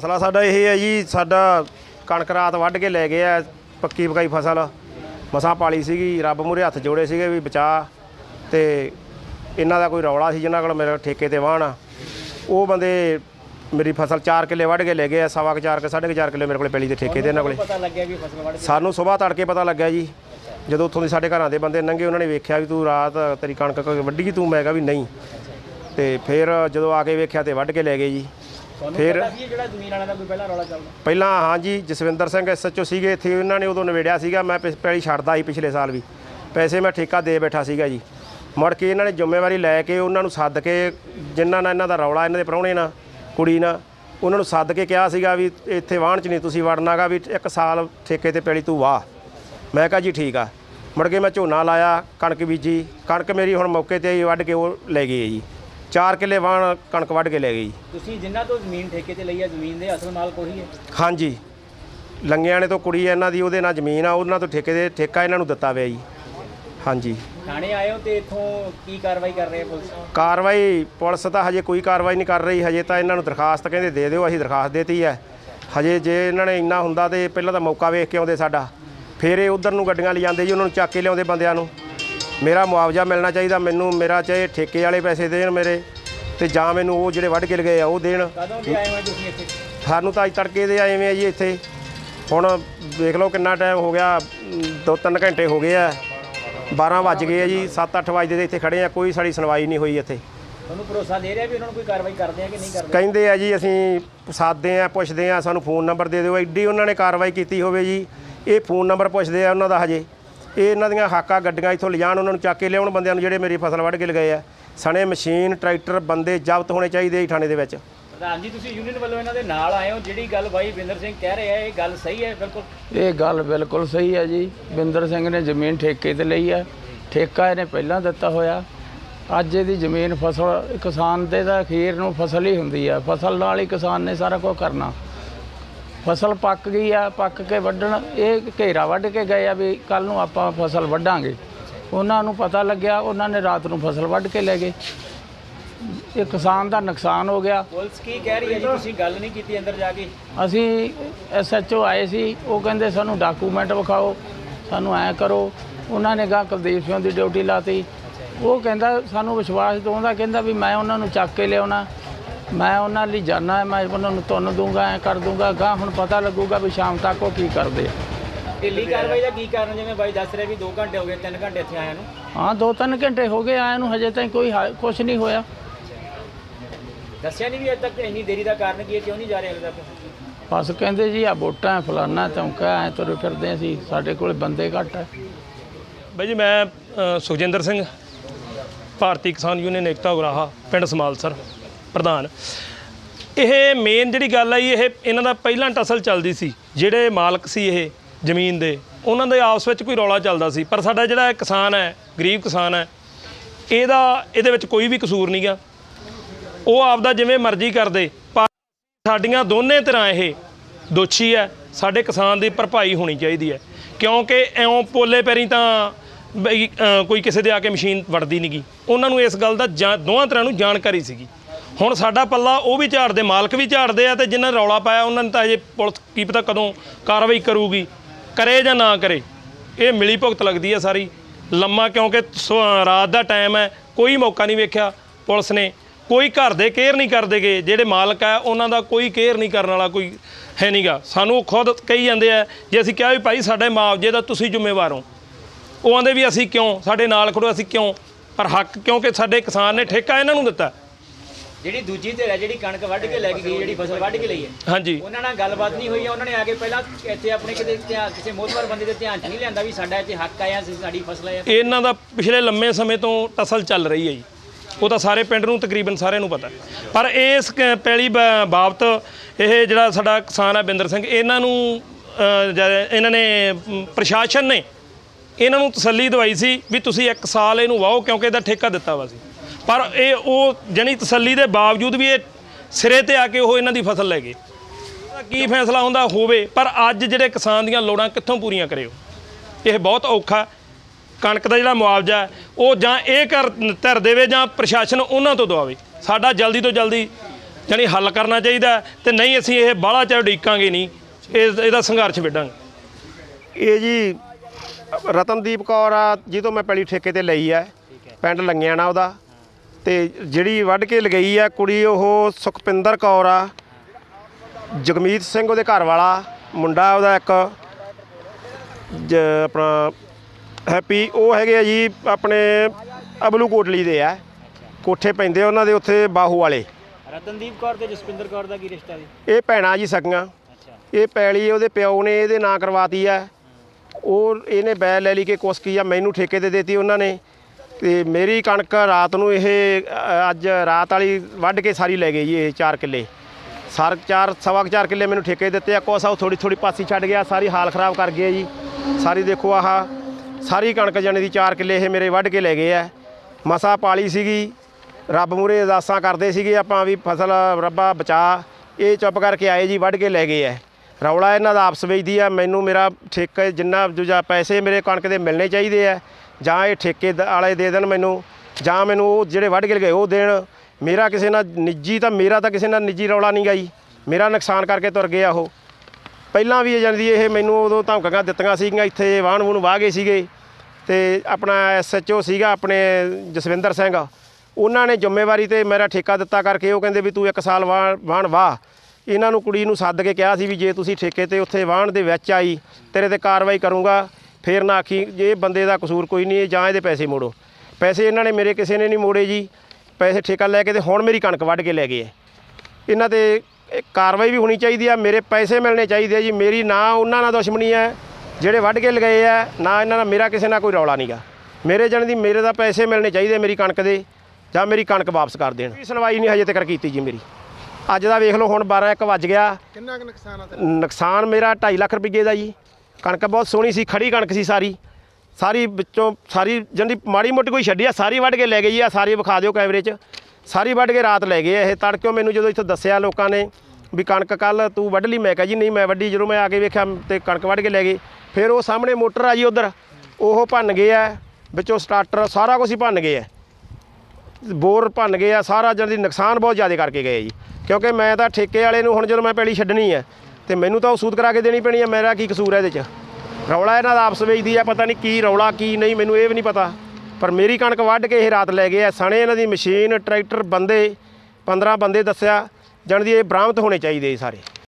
ਮਸਲਾ ਸਾਡਾ ਇਹ ਹੈ ਜੀ ਸਾਡਾ ਕਣਕ ਰਾਤ ਵੱਢ ਕੇ ਲੈ ਗਏ ਆ ਪੱਕੀ ਪਕਾਈ ਫਸਲ। ਮਸਾਂ ਪਾਲੀ ਸੀਗੀ ਰੱਬ ਮੂਰੇ ਹੱਥ ਜੋੜੇ ਸੀਗੇ ਵੀ ਬਚਾ। ਤੇ ਇਹਨਾਂ ਦਾ ਕੋਈ ਰੌਲਾ ਸੀ ਜਿਨ੍ਹਾਂ ਕੋਲ ਮੇਰੇ ਠੇਕੇ ਤੇ ਵਾਹਣ। ਆ ਉਹ ਬੰਦੇ ਮੇਰੀ ਫਸਲ 4 ਕਿੱਲੇ ਵੱਢ ਕੇ ਲੈ ਗਏ ਆ ਸਵਾ ਕੁ ਚਾਰ ਕੇ ਸਾਢੇ ਕੁ ਚਾਰ ਕਿੱਲੇ ਮੇਰੇ ਕੋਲੇ ਪੈਲੀ ਦੇ ਠੇਕੇ ਤੇ ਇਹਨਾਂ ਕੋਲੇ। ਪਤਾ ਲੱਗਿਆ ਵੀ ਫਸਲ ਵੱਢ ਸਾਨੂੰ ਸਵੇਰ ਤੜਕੇ ਪਤਾ ਲੱਗਿਆ ਜੀ ਜਦੋਂ ਉੱਥੋਂ ਦੇ ਸਾਡੇ ਘਰਾਂ ਦੇ ਬੰਦੇ ਲੰਘੇ ਉਹਨਾਂ ਨੇ ਵੇਖਿਆ ਵੀ ਤੂੰ ਰਾਤ ਤੇਰੀ ਕਣਕ ਵੱਢੀ ਤੂੰ? ਮੈਂ ਕਿਹਾ ਵੀ ਨਹੀਂ। ਤੇ ਫਿਰ ਜਦੋਂ ਆ ਕੇ ਵੇਖਿਆ ਤੇ ਵੱਢ ਕੇ ਲੈ ਗਏ ਜੀ। ਫਿਰ- ਪਤਾ ਸੀ ਇਹ ਜਿਹੜਾ ਜ਼ਮੀਨ ਵਾਲਿਆਂ ਦਾ ਕੋਈ ਪਹਿਲਾਂ ਰੌਲਾ ਚੱਲਦਾ? ਪਹਿਲਾਂ ਹਾਂਜੀ ਜਸਵਿੰਦਰ ਸਿੰਘ ਐਸਐਚਓ ਸੀਗੇ ਇੱਥੇ ਉਹਨਾਂ ਨੇ ਉਦੋਂ ਨਵੇੜਿਆ ਸੀਗਾ ਮੈਂ ਪਿਛ- ਪੈਲੀ ਛੱਡਦਾ ਸੀ ਪਿਛਲੇ ਸਾਲ ਵੀ। ਪੈਸੇ ਮੈਂ ਠੇਕਾ ਦੇ ਬੈਠਾ ਸੀਗਾ ਜੀ। ਮੁੜ ਕੇ ਇਹਨਾਂ ਨੇ ਜ਼ਿੰਮੇਵਾਰੀ ਲੈ ਕੇ ਉਹਨਾਂ ਨੂੰ ਸੱਦ ਕੇ ਜਿਨ੍ਹਾਂ ਨਾਲ ਇਹਨਾਂ ਦਾ ਰੌਲਾ ਇਹਨਾਂ ਦੇ ਪ੍ਰਾਹੁਣੇ ਨਾਲ ਕੁੜੀ ਨਾਲ ਉਹਨਾਂ ਨੂੰ ਸੱਦ ਕੇ ਕਿਹਾ ਸੀਗਾ ਵੀ ਇੱਥੇ ਵਾਹਣ ਚ ਨਹੀਂ ਤੁਸੀਂ ਵੜਨਾਗਾ ਵੀ ਇੱਕ ਸਾਲ ਠੇਕੇ ਤੇ ਪੈਲੀ ਤੂੰ ਵਾਹ। ਮੈਂ ਕਿਹਾ ਜੀ ਠੀਕ ਆ। ਮੁੜ ਕੇ ਮੈਂ ਝੋਨਾ ਲਾਇਆ ਕਣਕ ਬੀਜੀ ਕਣਕ ਮੇਰੀ ਹੁਣ ਮੌਕੇ ਤੇ ਹੀ ਵੱਢ ਕੇ ਉਹ ਲੈ ਗਏ ਜੀ। 4 ਕਿੱਲੇ ਵਾਹਣ ਕਣਕ ਵੱਢ ਕੇ ਲੈ ਗਏ ਜੀ। ਤੁਸੀਂ ਜਿਨ੍ਹਾਂ ਤੋਂ ਜ਼ਮੀਨ ਠੇਕੇ ਤੇ ਲਈ ਹੈ ਜ਼ਮੀਨ ਦੇ ਅਸਲ ਮਾਲਕ ਉਹੀ ਹੈ? ਹਾਂਜੀ। ਲੰਗਿਆਣੇ ਤੋਂ ਕੁੜੀ ਹੈ ਇਹਨਾਂ ਦੀ ਉਹਦੇ ਨਾਲ ਜ਼ਮੀਨ ਆ ਉਹਨਾਂ ਤੋਂ ਠੇਕੇ ਦੇ ਠੇਕਾ ਇਹਨਾਂ ਨੂੰ ਦਿੱਤਾ ਹੋਇਆ ਜੀ। ਹਾਂਜੀ। ਥਾਣੇ ਆਏ ਹੋ ਤੇ ਇੱਥੋਂ ਕੀ ਕਾਰਵਾਈ ਕਰ ਰਹੀ ਹੈ ਪੁਲਿਸ? ਕਾਰਵਾਈ ਪੁਲਿਸ ਤਾਂ ਹਜੇ ਕੋਈ ਕਾਰਵਾਈ ਨਹੀਂ ਕਰ ਰਹੀ ਹਜੇ ਤਾਂ ਇਹਨਾਂ ਨੂੰ ਦਰਖਾਸਤ ਕਹਿੰਦੇ ਦੇ ਦਿਓ ਅਸੀਂ ਦਰਖਾਸਤ ਦੇਤੀ ਹੈ। ਹਜੇ ਜੇ ਇਹਨਾਂ ਨੇ ਇੰਨਾ ਹੁੰਦਾ ਤੇ ਪਹਿਲਾਂ ਤਾਂ ਮੌਕਾ ਵੇਖ ਕੇ ਆਉਂਦੇ ਸਾਡਾ। ਫਿਰ ਇਹ ਉਧਰ ਨੂੰ ਗੱਡੀਆਂ ਲਿਜਾਂਦੇ ਜੀ ਉਹਨਾਂ ਨੂੰ ਚੱਕ ਕੇ ਲਿਆਉਂਦੇ ਬੰਦਿਆਂ ਨੂੰ। ਮੇਰਾ ਮੁਆਵਜ਼ਾ ਮਿਲਣਾ ਚਾਹੀਦਾ ਮੈਨੂੰ ਮੇਰਾ ਚਾਹੇ ਠੇਕੇ ਵਾਲੇ ਪੈਸੇ ਦੇਣ ਮੇਰੇ ਤੇ ਜਾਂ ਮੈਨੂੰ ਉਹ ਜਿਹੜੇ ਵੱਢ ਕੇ ਲਗਏ ਆ ਉਹ ਦੇਣ। ਕਦੋਂ ਦੇ ਆਏ ਹੋ ਤੁਸੀਂ ਇੱਥੇ? ਸਾਨੂੰ ਤਾਂ ਅੱਜ ਤੜਕੇ ਦੇ ਆਏ ਆ ਜੀ ਇੱਥੇ। ਹੁਣ ਦੇਖ ਲਓ ਕਿੰਨਾ ਟਾਈਮ ਹੋ ਗਿਆ 2-3 ਘੰਟੇ ਹੋ ਗਏ ਆ। 12 ਵੱਜ ਗਏ ਆ ਜੀ 7-8 ਵਜੇ ਦੇ ਇੱਥੇ ਖੜੇ ਆ ਕੋਈ ਸਾਡੀ ਸੁਣਵਾਈ ਨਹੀਂ ਹੋਈ ਇੱਥੇ। ਤੁਹਾਨੂੰ ਭਰੋਸਾ ਦੇ ਰਿਹਾ ਵੀ ਉਹਨਾਂ ਨੂੰ ਕੋਈ ਕਾਰਵਾਈ ਕਰਦੇ ਆ ਕਿ ਨਹੀਂ ਕਰਦੇ? ਕਹਿੰਦੇ ਆ ਜੀ ਅਸੀਂ ਸਾਦੇ ਆ ਪੁੱਛਦੇ ਆ ਸਾਨੂੰ ਫੋਨ ਨੰਬਰ ਦੇ ਦਿਓ। ਐਡੀ ਉਹਨਾਂ ਨੇ ਕਾਰਵਾਈ ਕੀਤੀ ਹੋਵੇ ਜੀ ਇਹ ਫੋਨ ਨੰਬਰ ਪੁੱਛਦੇ ਆ ਉਹਨਾਂ ਦਾ ਹਜੇ। ਇਹ ਇਹਨਾਂ ਦੀਆਂ ਹਾਕਾ ਗੱਡੀਆਂ ਇੱਥੋਂ ਲਿਜਾਣ ਉਹਨਾਂ ਨੂੰ ਚੱਕ ਕੇ ਲਿਆਉਣ ਬੰਦਿਆਂ ਨੂੰ ਜਿਹੜੇ ਮੇਰੀ ਫਸਲ ਵੱਢ ਕੇ ਲਗਾਏ ਆ। ਸਣੇ ਮਸ਼ੀਨ ਟਰੈਕਟਰ ਬੰਦੇ ਜ਼ਬਤ ਹੋਣੇ ਚਾਹੀਦੇ ਜੀ ਥਾਣੇ ਦੇ ਵਿੱਚ। ਪ੍ਰਧਾਨ ਜੀ ਤੁਸੀਂ ਯੂਨੀਅਨ ਵੱਲੋਂ ਇਹਨਾਂ ਦੇ ਨਾਲ ਆਏ ਹੋ। ਜਿਹੜੀ ਗੱਲ ਬਾਈ ਬਿੰਦਰ ਸਿੰਘ ਕਹਿ ਰਿਹਾ ਇਹ ਗੱਲ ਸਹੀ ਹੈ ਬਿਲਕੁਲ? ਇਹ ਗੱਲ ਬਿਲਕੁਲ ਸਹੀ ਹੈ ਜੀ। ਬਿੰਦਰ ਸਿੰਘ ਨੇ ਜ਼ਮੀਨ ਠੇਕੇ ਤੇ ਲਈ ਹੈ। ਠੇਕਾ ਇਹਨੇ ਪਹਿਲਾਂ ਦਿੱਤਾ ਹੋਇਆ। ਅੱਜ ਇਹਦੀ ਜ਼ਮੀਨ ਫਸਲ ਕਿਸਾਨ ਦੇ ਤਾਂ ਅਖੀਰ ਨੂੰ ਫਸਲ ਹੀ ਹੁੰਦੀ ਹੈ। ਫਸਲ ਨਾਲ ਹੀ ਕਿਸਾਨ ਨੇ ਸਾਰਾ ਕੁਝ ਕਰਨਾ। ਫਸਲ ਪੱਕ ਗਈ ਆ ਪੱਕ ਕੇ ਵੱਢਣ। ਇਹ ਘੇਰਾ ਵੱਢ ਕੇ ਗਏ ਆ ਵੀ ਕੱਲ ਨੂੰ ਆਪਾਂ ਫਸਲ ਵੱਢਾਂਗੇ। ਉਹਨਾਂ ਨੂੰ ਪਤਾ ਲੱਗਿਆ ਉਹਨਾਂ ਨੇ ਰਾਤ ਨੂੰ ਫਸਲ ਵੱਢ ਕੇ ਲੈ ਗਏ। ਇਹ ਕਿਸਾਨ ਦਾ ਨੁਕਸਾਨ ਹੋ ਗਿਆ। ਪੁਲਿਸ ਕੀ ਕਹਿ ਰਹੀ ਹੈ ਜੀ? ਤੁਸੀਂ ਗੱਲ ਨਹੀਂ ਕੀਤੀ ਅੰਦਰ ਜਾ ਕੇ। ਅਸੀਂ ਐਸਐਚਓ ਆਏ ਸੀ। ਉਹ ਕਹਿੰਦੇ ਸਾਨੂੰ ਡਾਕੂਮੈਂਟ ਵਿਖਾਓ। ਸਾਨੂੰ ਐ ਕਰੋ। ਉਹਨਾਂ ਨੇ ਗਾ ਕੁਲਦੀਪ ਸਿੰਘ ਦੀ ਡਿਊਟੀ ਲਾਤੀ। ਉਹ ਕਹਿੰਦਾ ਸਾਨੂੰ ਵਿਸ਼ਵਾਸ ਦਿਵਾਉਂਦਾ। ਕਹਿੰਦਾ ਵੀ ਮੈਂ ਉਹਨਾਂ ਨੂੰ ਚੱਕ ਕੇ ਲਿਆਉਣਾ। ਮੈਂ ਉਹਨਾਂ ਲਈ ਜਾਣਾ ਮੈਂ ਉਹਨਾਂ ਨੂੰ ਤੁੰਨ ਦੂੰਗਾ ਐ ਕਰ ਦੂੰਗਾ ਗਾਂ ਹੁਣ ਪਤਾ ਲੱਗੂਗਾ ਵੀ ਸ਼ਾਮ ਤੱਕ ਉਹ ਕੀ ਕਰਦੇ ਆ। ਢਿੱਲੀ ਕਾਰਵਾਈ ਦਾ ਕੀ ਕਾਰਨ ਜਿਵੇਂ ਬਾਈ ਦੱਸ ਰਿਹਾ ਵੀ 2 ਘੰਟੇ ਹੋ ਗਏ 3 ਘੰਟੇ ਇੱਥੇ ਆਇਆ ਨੂੰ? ਹਾਂ ਦੋ ਤਿੰਨ ਘੰਟੇ ਹੋ ਗਏ ਆਇਆ ਨੂੰ ਹਜੇ ਤਾਈਂ ਕੋਈ ਕੁਝ ਨਹੀਂ ਹੋਇਆ। ਦੱਸਿਆ ਨਹੀਂ ਵੀ ਅਜੇ ਤੱਕ ਇੰਨੀ ਦੇਰੀ ਦਾ ਕਾਰਨ ਕੀ ਹੈ ਕਿਉਂ ਨਹੀਂ ਜਾ ਰਹੇ ਹਲੇ ਤੱਕ? ਬਸ ਕਹਿੰਦੇ ਜੀ ਆ ਵੋਟਾਂ ਹੈ, ਫਲਾਨਾ ਧਮਕਾ ਐ ਤੁਰੇ ਫਿਰਦੇ ਅਸੀਂ ਸਾਡੇ ਕੋਲ ਬੰਦੇ ਘੱਟ ਹੈ ਬਾਈ ਜੀ ਮੈਂ ਅ, ਸੁਖਜਿੰਦਰ ਸਿੰਘ ਭਾਰਤੀ ਕਿਸਾਨ ਯੂਨੀਅਨ ਏਕਤਾ ਉਗਰਾਹਾ ਪਿੰਡ ਸਮਾਲਸਰ। ਪ੍ਰਧਾਨ। ਇਹ ਮੇਨ ਜਿਹੜੀ ਗੱਲ ਆਈ ਇਹ ਇਹਨਾਂ ਦਾ ਪਹਿਲਾਂ ਟਸਲ ਚੱਲਦੀ ਸੀ ਜਿਹੜੇ ਮਾਲਕ ਸੀ ਇਹ ਜ਼ਮੀਨ ਦੇ ਉਹਨਾਂ ਦੇ ਆਪਸ ਵਿੱਚ ਕੋਈ ਰੌਲਾ ਚੱਲਦਾ ਸੀ। ਪਰ ਸਾਡਾ ਜਿਹੜਾ ਕਿਸਾਨ ਹੈ ਗਰੀਬ ਕਿਸਾਨ ਹੈ ਇਹਦਾ ਇਹਦੇ ਵਿੱਚ ਕੋਈ ਵੀ ਕਸੂਰ ਨਹੀਂਗਾ ਉਹ ਆਪਦਾ ਜਿਵੇਂ ਮਰਜ਼ੀ ਕਰਦੇ ਪਰ ਸਾਡੀਆਂ ਦੋਨੇ ਤਰ੍ਹਾਂ ਇਹ ਦੋਸ਼ੀ ਹੈ। ਸਾਡੇ ਕਿਸਾਨ ਦੀ ਭਰਪਾਈ ਹੋਣੀ ਚਾਹੀਦੀ ਹੈ। ਕਿਉਂਕਿ ਐਉਂ ਪੋਲੇ ਪੈਰੀ ਤਾਂ ਬਈ, ਕੋਈ ਕਿਸੇ ਦੇ ਆ ਕੇ ਮਸ਼ੀਨ ਵੜਦੀ ਨਹੀਂਗੀ ਉਹਨਾਂ ਨੂੰ ਇਸ ਗੱਲ ਦਾ ਜਾਂ- ਦੋਹਾਂ ਤਰ੍ਹਾਂ ਨੂੰ ਜਾਣਕਾਰੀ ਸੀਗੀ। ਹੁਣ ਸਾਡਾ ਪੱਲਾ ਉਹ ਵੀ ਝਾੜਦੇ, ਮਾਲਕ ਵੀ ਝਾੜਦੇ ਆ ਤੇ ਜਿਨ੍ਹਾਂ ਨੇ ਰੌਲਾ ਪਾਇਆ ਉਹਨਾਂ ਨੇ ਤਾਂ ਅਜੇ ਪੁਲਿਸ ਕੀ ਪਤਾ ਕਦੋਂ ਕਾਰਵਾਈ ਕਰੂਗੀ, ਕਰੇ ਜਾਂ ਨਾ ਕਰੇ, ਇਹ ਮਿਲੀ ਭੁਗਤ ਲੱਗਦੀ ਹੈ ਸਾਰੀ। ਲੰਮਾ ਕਿਉਂਕਿ ਸ- ਰਾਤ ਦਾ ਟਾਈਮ ਹੈ, ਕੋਈ ਮੌਕਾ ਨਹੀਂ ਵੇਖਿਆ ਪੁਲਿਸ ਨੇ। ਕੋਈ ਘਰ ਦੇ ਕੇਅਰ ਨਹੀਂ ਕਰਦੇਗੇ ਜਿਹੜੇ ਮਾਲਕ ਆ, ਉਹਨਾਂ ਦਾ ਕੋਈ ਕੇਅਰ ਨਹੀਂ ਕਰਨ ਵਾਲਾ ਕੋਈ ਹੈ ਨਹੀਂਗਾ ਸਾਨੂੰ ਉਹ ਖੁਦ ਕਹੀ ਜਾਂਦੇ ਆ ਜੇ ਅਸੀਂ ਕਿਹਾ ਵੀ ਭਾਈ ਸਾਡੇ ਮੁਆਵਜ਼ੇ ਦਾ ਤੁਸੀਂ ਜ਼ਿੰਮੇਵਾਰ ਹੋ। ਉਹ ਆਂਦੇ ਵੀ ਅਸੀਂ ਕਿਉਂ? ਸਾਡੇ ਨਾਲ ਖੜੋ, ਅਸੀਂ ਕਿਉਂ? ਪਰ ਹੱਕ ਕਿਉਂਕਿ ਸਾਡੇ ਕਿਸਾਨ ਨੇ ਠੇਕਾ ਇਹਨਾਂ ਨੂੰ ਦਿੱਤਾ। ਜਿਹੜੀ ਦੂਜੀ ਧਿਰ ਹੈ ਜਿਹੜੀ ਕਣਕ ਵੱਢ ਕੇ ਲੈ ਕੇ ਗਈ ਜਿਹੜੀ ਫਸਲ ਵੱਢ ਕੇ ਲਈ ਹੈ ਹਾਂਜੀ। ਉਹਨਾਂ ਨਾਲ ਗੱਲਬਾਤ ਨਹੀਂ ਹੋਈ ਹੈ ਉਹਨਾਂ ਨੇ ਆ ਕੇ ਪਹਿਲਾਂ ਇੱਥੇ ਆਪਣੇ ਕਿਤੇ ਧਿਆਨ ਕਿਸੇ ਮੋਹਤਵਰ ਬੰਦੇ ਦੇ ਧਿਆਨ 'ਚ ਨਹੀਂ ਲਿਆਂਦਾ ਵੀ ਸਾਡਾ ਇੱਥੇ ਹੱਕ ਆਇਆ ਸੀ ਸਾਡੀ ਫਸਲ ਹੈ ਇਹਨਾਂ ਦਾ ਪਿਛਲੇ ਲੰਮੇ ਸਮੇਂ ਤੋਂ ਟਸਲ ਚੱਲ ਰਹੀ ਹੈ ਜੀ। ਉਹ ਤਾਂ ਸਾਰੇ ਪਿੰਡ ਨੂੰ ਤਕਰੀਬਨ ਸਾਰਿਆਂ ਨੂੰ ਪਤਾ। ਪਰ ਇਸ ਪੈਲੀ ਬਾਬਤ ਇਹ ਜਿਹੜਾ ਸਾਡਾ ਕਿਸਾਨ ਹੈ ਬਿੰਦਰ ਸਿੰਘ ਇਹਨਾਂ ਨੂੰ ਇਹਨਾਂ ਨੇ ਪ੍ਰਸ਼ਾਸਨ ਨੇ ਇਹਨਾਂ ਨੂੰ ਤਸੱਲੀ ਦਵਾਈ ਸੀ ਵੀ ਤੁਸੀਂ ਇੱਕ ਸਾਲ ਇਹਨੂੰ ਵਾਹੋ ਕਿਉਂਕਿ ਇਹਦਾ ਠੇਕਾ ਦਿੱਤਾ ਵਾ ਸੀ। ਪਰ ਇਹ ਉਹ ਜਣੀ ਤਸੱਲੀ ਦੇ ਬਾਵਜੂਦ ਵੀ ਇਹ ਸਿਰੇ ਤੇ ਆ ਕੇ ਉਹ ਇਹਨਾਂ ਦੀ ਫਸਲ ਲੈ ਗਏ। ਕੀ ਫੈਸਲਾ ਹੁੰਦਾ ਹੋਵੇ, ਪਰ ਅੱਜ ਜਿਹੜੇ ਕਿਸਾਨ ਦੀਆਂ ਲੋੜਾਂ ਕਿੱਥੋਂ ਪੂਰੀਆਂ ਕਰਿਓ? ਇਹ ਬਹੁਤ ਔਖਾ ਕਣਕ ਦਾ ਜਿਹੜਾ ਮੁਆਵਜ਼ਾ ਉਹ ਜਾਂ ਇਹ ਕਰ ਧਰ ਦੇਵੇ ਜਾਂ ਪ੍ਰਸ਼ਾਸਨ ਉਹਨਾਂ ਤੋਂ ਦਵਾਵੇ। ਸਾਡਾ ਜਲਦੀ ਤੋਂ ਜਲਦੀ ਜਾਣੀ ਹੱਲ ਕਰਨਾ ਚਾਹੀਦਾ ਹੈ ਤੇ ਨਹੀਂ ਅਸੀਂ ਇਹ ਬਾਹਲਾ ਚਾਹ ਉਡੀਕਾਂਗੇ ਨਹੀਂ ਇਹ ਇਹਦਾ ਸੰਘਰਸ਼ ਵਿੱਢਾਂਗੇ। ਇਹ ਜੀ, ਰਤਨਦੀਪ ਕੌਰ ਆ, ਜਿਹਤੋਂ ਮੈਂ ਪਹਿਲੀ ਠੇਕੇ ਤੇ ਲਈ ਹੈ ਪਿੰਡ ਲੰਗਿਆਣਾ ਉਹਦਾ। ਤੇ ਜਿਹੜੀ ਵੱਢ ਕੇ ਲਗਈ ਆ ਕੁੜੀ ਉਹ ਸੁਖਪਿੰਦਰ ਕੌਰ ਆ ਜਗਮੀਤ ਸਿੰਘ ਉਹਦੇ ਘਰ ਵਾਲਾ ਮੁੰਡਾ ਉਹਦਾ ਇੱਕ ਜ ਆਪਣਾ ਹੈਪੀ ਉਹ ਹੈਗੇ ਆ ਜੀ ਆਪਣੇ ਅਬਲੂ ਕੋਟਲੀ ਦੇ ਆ ਕੋਠੇ ਪੈਂਦੇ ਉਹਨਾਂ ਦੇ ਉੱਥੇ ਬਾਹੂ ਵਾਲੇ। ਰਤਨਦੀਪ ਕੌਰ ਤੇ ਜਸਪਿੰਦਰ ਕੌਰ ਦਾ ਕੀ ਰਿਸ਼ਤਾ ਜੀ? ਇਹ ਭੈਣਾਂ ਜੀ ਸਕੀਆਂ। ਇਹ ਪੈਲੀ ਉਹਦੇ ਪਿਓ ਨੇ ਇਹਦੇ ਨਾਂ ਕਰਵਾਤੀ ਆ। ਉਹ ਇਹਨੇ ਬੈਲ ਲੈ ਲਈ ਕਿ ਕੁਛ ਕੀ ਆ ਮੈਨੂੰ ਠੇਕੇ ਤੇ ਦੇਤੀ ਉਹਨਾਂ ਨੇ। ਤੇ ਮੇਰੀ ਕਣਕ ਰਾਤ ਨੂੰ ਇਹ ਅੱਜ ਰਾਤ ਵਾਲੀ ਵੱਢ ਕੇ ਸਾਰੀ ਲੈ ਗਏ ਜੀ ਇਹ 4 ਕਿੱਲੇ। ਸਾਰ ਚਾਰ, ਸਵਾ ਕੁ ਚਾਰ ਕਿੱਲੇ ਮੈਨੂੰ ਠੇਕੇ ਦਿੱਤੇ ਆ ਕੋਸਾ ਉਹ ਥੋੜੀ ਥੋੜੀ ਪਾਸੀ ਛੱਡ ਗਿਆ, ਸਾਰੀ ਹਾਲ ਖਰਾਬ ਕਰ ਗਿਆ ਜੀ। ਸਾਰੀ ਦੇਖੋ ਆਹ, ਸਾਰੀ ਕਣਕ ਜਾਣੇ ਦੀ 4 ਕਿੱਲੇ ਇਹ ਮੇਰੇ ਵੱਢ ਕੇ ਲੈ ਗਏ ਆ। ਮਸਾ ਪਾਲੀ ਸੀਗੀ, ਰੱਬ ਮੂਰੇ ਅਰਦਾਸਾਂ ਕਰਦੇ ਸੀਗੇ ਆਪਾਂ ਵੀ ਫਸਲ ਰੱਬਾ ਬਚਾ। ਇਹ ਚੁੱਪ ਕਰਕੇ ਆਏ ਜੀ, ਵੱਢ ਕੇ ਲੈ ਗਏ ਐ ਰੌਲਾ ਇਹਨਾਂ ਦਾ ਆਪਸ ਵਿੱਚ ਦੀ ਆ, ਮੈਨੂੰ ਮੇਰਾ ਠੇਕਾ ਜਿੰਨਾ ਦੂਜਾ ਪੈਸੇ ਮੇਰੇ ਕਣਕ ਦੇ ਮਿਲਣੇ ਚਾਹੀਦੇ ਆ। ਜਾਂ ਇਹ ਠੇਕੇ ਦ- ਵਾਲੇ ਦੇ ਦੇਣ ਮੈਨੂੰ, ਜਾਂ ਮੈਨੂੰ ਉਹ ਜਿਹੜੇ ਵੱਢ ਕੇ ਲਗਾਏ ਉਹ ਦੇਣ। ਮੇਰਾ ਕਿਸੇ ਨਾਲ ਨਿੱਜੀ ਤਾਂ ਮੇਰਾ ਤਾਂ ਕਿਸੇ ਨਾਲ ਨਿੱਜੀ ਰੌਲਾ ਨਹੀਂ ਗਾ ਮੇਰਾ ਨੁਕਸਾਨ ਕਰਕੇ ਤੁਰ ਗਿਆ ਉਹ। ਪਹਿਲਾਂ ਵੀ ਇਹ ਜਾਂਦੀ ਇਹ ਮੈਨੂੰ ਉਦੋਂ ਧਮਕੀਆਂ ਦਿੱਤੀਆਂ ਸੀਗੀਆਂ, ਇੱਥੇ ਵਾਹਣ ਵੂਣ ਵਾਹ ਗਏ ਸੀਗੇ। ਤੇ ਆਪਣਾ ਐਸਐਚਓ ਸੀਗਾ, ਆਪਣੇ ਜਸਵਿੰਦਰ ਸਿੰਘ। ਉਹਨਾਂ ਨੇ ਜ਼ਿੰਮੇਵਾਰੀ ਤੇ ਮੇਰਾ ਠੇਕਾ ਦਿੱਤਾ ਕਰਕੇ ਉਹ ਕਹਿੰਦੇ ਵੀ ਤੂੰ ਇੱਕ ਸਾਲ ਵਾਹ- ਵਾਹਣ ਵਾਹ। ਇਹਨਾਂ ਨੂੰ ਕੁੜੀ ਨੂੰ ਸੱਦ ਕੇ ਕਿਹਾ ਸੀ ਵੀ ਜੇ ਤੁਸੀਂ ਠੇਕੇ ਤੇ ਉੱਥੇ ਵਾਹਣ ਦੇ ਵਿੱਚ ਆਈ, ਤੇਰੇ ਤੇ ਕਾਰਵਾਈ ਕਰੂੰਗਾ। ਫੇਰ ਨਾ ਆਖੀ ਜੇ ਇਹ ਬੰਦੇ ਦਾ ਕਸੂਰ ਕੋਈ ਨਹੀਂ ਜਾਂ ਇਹਦੇ ਪੈਸੇ ਮੋੜੋ। ਪੈਸੇ ਇਹਨਾਂ ਨੇ ਮੇਰੇ ਕਿਸੇ ਨੇ ਨਹੀਂ ਮੋੜੇ ਜੀ। ਪੈਸੇ ਠੇਕਾ ਲੈ ਕੇ ਤੇ ਹੁਣ ਮੇਰੀ ਕਣਕ ਵੱਢ ਕੇ ਲੈ ਗਏ ਹੈ ਇਹਨਾਂ ਤੇ ਕਾਰਵਾਈ ਵੀ ਹੋਣੀ ਚਾਹੀਦੀ ਆ ਮੇਰੇ ਪੈਸੇ ਮਿਲਣੇ ਚਾਹੀਦੇ ਆ ਜੀ। ਮੇਰੀ ਨਾ ਉਹਨਾਂ ਨਾਲ ਦੁਸ਼ਮਣੀ ਹੈ ਜਿਹੜੇ ਵੱਢ ਕੇ ਲਗਾਏ ਆ ਨਾ ਇਹਨਾਂ ਨਾਲ ਮੇਰਾ ਕਿਸੇ ਨਾਲ ਕੋਈ ਰੌਲਾ ਨਹੀਂਗਾ ਮੇਰੇ ਜਣ ਦੀ ਮੇਰੇ ਦਾ ਪੈਸੇ ਮਿਲਣੇ ਚਾਹੀਦੇ ਮੇਰੀ ਕਣਕ ਦੇ ਜਾਂ ਮੇਰੀ ਕਣਕ ਵਾਪਸ ਕਰ ਦੇਣ। ਕੋਈ ਸੁਣਵਾਈ ਨਹੀਂ ਹਜੇ ਤੱਕ ਕੀਤੀ ਜੀ ਮੇਰੀ। ਅੱਜ ਦਾ ਵੇਖ ਲਓ ਹੁਣ 12 1 ਵੱਜ ਗਿਆ। ਕਿੰਨਾ ਕੁ ਨੁਕਸਾਨ ਆ ਨੁਕਸਾਨ ਮੇਰਾ 2.5 ਲੱਖ ਰੁਪਏ ਦਾ ਜੀ। ਕਣਕ ਬਹੁਤ ਸੋਹਣੀ ਸੀ, ਖੜੀ ਕਣਕ ਸੀ ਸਾਰੀ। ਸਾਰੀ ਵਿੱਚੋਂ ਸਾਰੀ ਜੰਦੀ ਮਾੜੀ ਮੋਟੀ ਕੋਈ ਛੱਡੀ ਆ, ਸਾਰੀ ਵੱਢ ਕੇ ਲੈ ਗਈ ਆ, ਸਾਰੀ ਵਿਖਾ ਦਿਓ ਕੈਮਰੇ 'ਚ। ਸਾਰੀ ਵੱਢ ਕੇ ਰਾਤ ਲੈ ਗਏ ਆ ਇਹ ਤੜਕਿਓ ਮੈਨੂੰ ਜਦੋਂ ਇੱਥੋਂ ਦੱਸਿਆ ਲੋਕਾਂ ਨੇ ਵੀ ਕਣਕ ਕੱਲ ਤੂੰ ਵੱਢ ਲਈ, ਮੈਂ ਕਿਹਾ ਜੀ ਨਹੀਂ ਮੈਂ ਵੱਢੀ, ਜਦੋਂ ਮੈਂ ਆ ਕੇ ਵੇਖਿਆ ਤੇ ਕਣਕ ਵੱਢ ਕੇ ਲੈ ਗਏ, ਫਿਰ ਉਹ ਸਾਹਮਣੇ ਮੋਟਰ ਆ ਜੀ ਉਧਰ, ਉਹ ਭੰਨ ਗਏ ਆ, ਵਿੱਚੋਂ ਸਟਾਰਟਰ ਸਾਰਾ ਕੁਝ ਹੀ ਭੰਨ ਗਏ ਆ। ਬੋਰ ਭੰਨ ਗਏ ਆ, ਸਾਰਾ ਜਲਦੀ ਨੁਕਸਾਨ ਬਹੁਤ ਜ਼ਿਆਦਾ ਕਰਕੇ ਗਏ ਜੀ। ਕਿਉਂਕਿ ਮੈਂ ਤਾਂ ਠੇਕੇ ਵਾਲੇ ਨੂੰ ਹੁਣ ਜਦੋਂ ਮੈਂ ਪੈਲੀ ਛੱਡਣੀ ਹੈ ਤੇ ਮੈਨੂੰ ਤਾਂ ਉਹ ਸੂਦ ਕਰਾ ਕੇ ਦੇਣੀ ਪੈਣੀ ਹੈ ਮੇਰਾ ਕੀ ਕਸੂਰ ਹੈ ਇਹਦੇ 'ਚ? ਰੌਲਾ ਇਹਨਾਂ ਦਾ ਆਪਸ ਵਿੱਚ ਦੀ ਆ, ਪਤਾ ਨਹੀਂ ਕੀ ਰੌਲਾ, ਕੀ ਨਹੀਂ, ਮੈਨੂੰ ਇਹ ਵੀ ਨਹੀਂ ਪਤਾ। ਪਰ ਮੇਰੀ ਕਣਕ ਵੱਢ ਕੇ ਇਹ ਰਾਤ ਲੈ ਗਏ ਆ, ਸਣੇ ਇਹਨਾਂ ਦੀ ਮਸ਼ੀਨ, ਟਰੈਕਟਰ, ਬੰਦੇ 15 ਬੰਦੇ ਦੱਸਿਆ, ਜਾਣੀ ਦੀ ਇਹ ਬਰਾਮਦ ਹੋਣੇ ਚਾਹੀਦੇ ਜੀ ਸਾਰੇ।